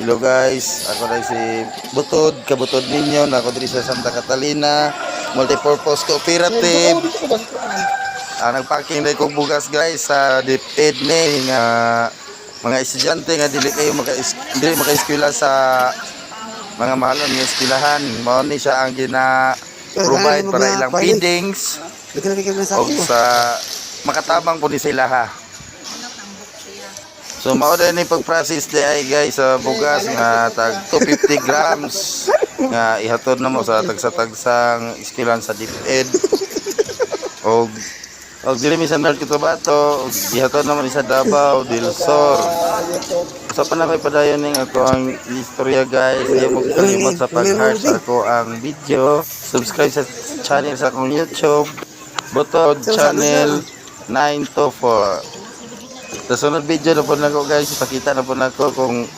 Hello guys, ako na si Butod, kabutod ninyo, na ako diri sa Santa Catalina, Multipurpose Cooperative. Ah, nagpacking dahil kong bugas guys sa DepEd ni nga mga estudyante nga dili kayo maka dili maka sa mga mahalon nga eskwelahan. Mao ni siya ang gina provide para ilang feedings Lagi lagi kami sa o sa makatabang po ni sila ha. So mao din ni pag-process di ay guys sa bugas nga tag 250 grams nga ihatod na mo sa tagsa-tagsang iskilan sa DepEd. O og dili mi sa Cotabato, og ihatod naman sa Davao del Sur. Sa panakay padayon ning ako ang istorya guys, di mo kalimot sa pag-heart ako ang video. Subscribe sa channel sa akong YouTube. Butod channel 924. Sa sunod video na po na ko guys, ipakita na po na ko kung